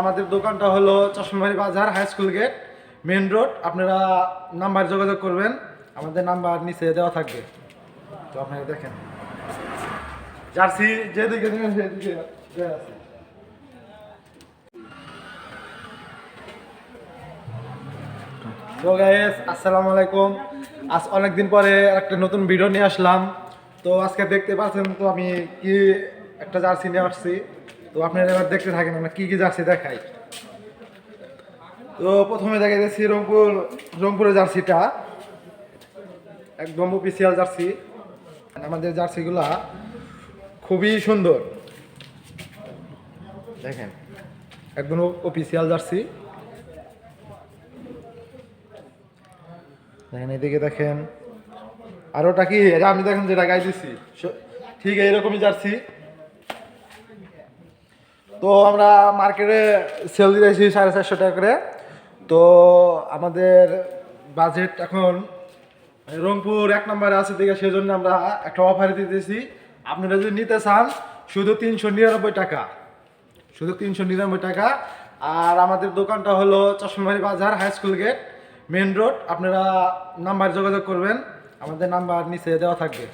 আমাদের দোকানটা হলো চশমাবাড়ি বাজার high school gate main road আপনারা নাম্বার যোগাযোগ করবেন, আমাদের নাম্বার নিচে দেওয়া থাকবে। তো আপনারা দেখেন। জার্সি যেদিকে দেবেন সেদিকে আসসালামু আলাইকুম। আজ অনেকদিন পরে একটা নতুন ভিডিও নিয়ে আসলাম। তো আজকে দেখতে পাচ্ছেন তো আমি কি একটা জার্সি নিয়ে আসছি। তো আপনারা এবার দেখতে থাকেন আমরা কি কি জার্সি দেখাই। তো প্রথমে দেখা যাচ্ছে রংপুর, রংপুরের জার্সিটা। একদম অফিসিয়াল জার্সি। আমাদের জার্সিগুলা খুবই সুন্দর। দেখেন, একদম অফিসিয়াল জার্সি। দেখেন, এদিকে দেখেন আর ওটা কি আমি দেখেন যেটা গাই দিছি। ঠিক এইরকমই জার্সি। তো আমরা মার্কেটে সেল দিয়েছি সাড়ে চারশো টাকা করে। তো আমাদের বাজেট এখন রংপুর এক নম্বরে আছে দিকে সেই জন্য আমরা একটা অফার দিতেছি। আপনারা যদি নিতে চান, শুধু তিনশো নিরানব্বই টাকা। শুধু তিনশো নিরানব্বই টাকা। আর আমাদের দোকানটা হলো চশমাবাড়ি বাজার high school gate main road আপনারা নাম্বার যোগাযোগ করবেন। আমাদের নাম্বার নিচে দেওয়া থাকবে।